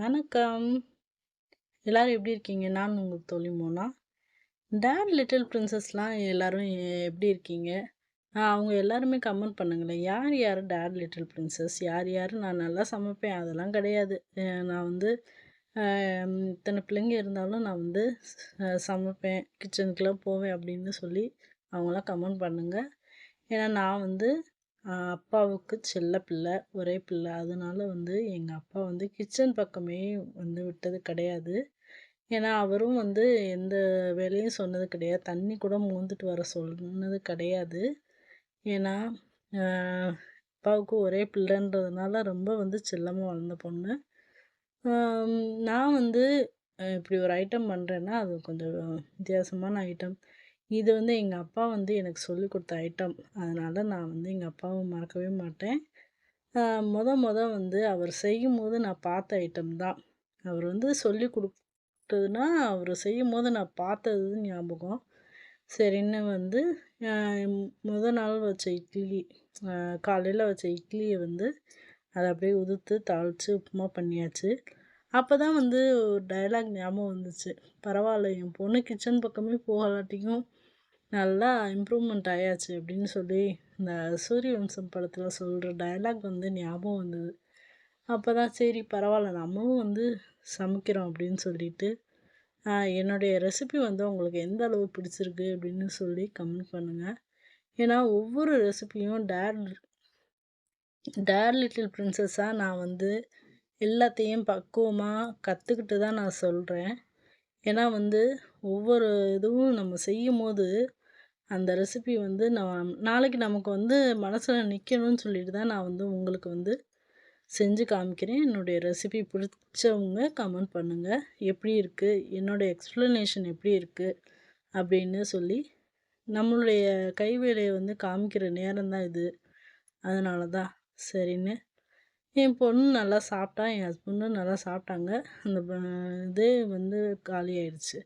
வணக்கம். எல்லாரும் எப்படி இருக்கீங்க? நான் உங்கள் தோழி மோனா. டேட் லிட்டில் பிரின்சஸ்லாம் எல்லோரும் எப்படி இருக்கீங்க? அவங்க எல்லாருமே கமெண்ட் பண்ணுங்களேன். யார் யார் டேட் லிட்டில் பிரின்சஸ் யார் யார்? நான் நல்லா சமைப்பேன். அதெல்லாம் கிடையாது. நான் வந்து இத்தனை பிள்ளைங்க இருந்தாலும் நான் வந்து சமைப்பேன். கிச்சனுக்குலாம் போவேன் அப்படின்னு சொல்லி அவங்களாம் கமெண்ட் பண்ணுங்கள் ஏன்னா நான் வந்து அப்பாவுக்கு செல்ல பிள்ளை ஒரே பிள்ளை. அதனால வந்து எங்கள் அப்பா வந்து கிச்சன் பக்கமே வந்து விட்டது கிடையாது. ஏன்னா அவரும் வந்து எந்த வேலையும் சொன்னது கிடையாது. தண்ணி கூட மூந்துட்டு வர சொன்னது கிடையாது. ஏன்னா அப்பாவுக்கு ஒரே பிள்ளைன்றதுனால ரொம்ப வந்து செல்லமாக வளர்ந்த பொண்ணு. நான் வந்து இப்படி ஒரு ஐட்டம் பண்ணுறேன்னா அது கொஞ்சம் வித்தியாசமான ஐட்டம் இது வந்து எங்கள் அப்பா வந்து எனக்கு சொல்லி கொடுத்த ஐட்டம் அதனால் நான் வந்து எங்கள் அப்பாவை மறக்கவே மாட்டேன். மொத முத முத வந்து அவர் செய்யும் போது நான் பார்த்த ஐட்டம் தான். அவர் வந்து சொல்லி கொடுத்ததுன்னா அவர் செய்யும் போது நான் பார்த்தது ஞாபகம். சரின்னு வந்து முத நாள் வச்ச இட்லி காலையில் வச்ச இட்லியை வந்து அதை அப்படியே உதுத்து தாளித்து உப்புமா பண்ணியாச்சு. அப்போ தான் வந்து ஒரு டயலாக் ஞாபகம் வந்துச்சு. பரவாயில்ல என் பொண்ணு கிச்சன் பக்கமே போகலாட்டியும். நல்லா இம்ப்ரூவ்மெண்ட் ஆயாச்சு அப்படின்னு சொல்லி இந்த சூரியவம்சம் படத்தில் சொல்கிற டயலாக் வந்து ஞாபகம் வந்தது. அப்போ தான் சரி பரவாயில்ல நம்மளும் வந்து சமைக்கிறோம் அப்படின்னு சொல்லிட்டு என்னுடைய ரெசிபி வந்து உங்களுக்கு எந்த அளவு பிடிச்சிருக்கு அப்படின்னு சொல்லி கமெண்ட் பண்ணுங்கள் ஏன்னா ஒவ்வொரு ரெசிபியும் டேர் டேர் லிட்டில் பிரின்சஸ்ஸாக நான் வந்து எல்லாத்தையும் பக்குவமாக கற்றுக்கிட்டு தான் நான் சொல்கிறேன் ஏன்னா வந்து ஒவ்வொரு இதுவும் நம்ம செய்யும் போது அந்த ரெசிபி வந்து நான் நாளைக்கு நமக்கு வந்து மனசில் நிற்கணும்னு சொல்லிட்டு தான் நான் வந்து உங்களுக்கு வந்து செஞ்சு காமிக்கிறேன். என்னுடைய ரெசிபி பிடிச்சவங்க கமெண்ட் பண்ணுங்கள் எப்படி இருக்குது என்னோடய எக்ஸ்ப்ளனேஷன் எப்படி இருக்குது அப்படின்னு சொல்லி நம்மளுடைய கைவேலையை வந்து காமிக்கிற நேரம் தான் இது. அதனால தான் சரின்னு. என் பொண்ணு நல்லா சாப்பிட்டா என் ஹஸ்பண்டும் நல்லா சாப்பிட்டாங்க. அந்த இதே வந்து காலி ஆயிடுச்சு.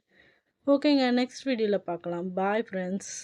ஓகேங்க நெக்ஸ்ட் வீடியோவில் பார்க்கலாம். Bye friends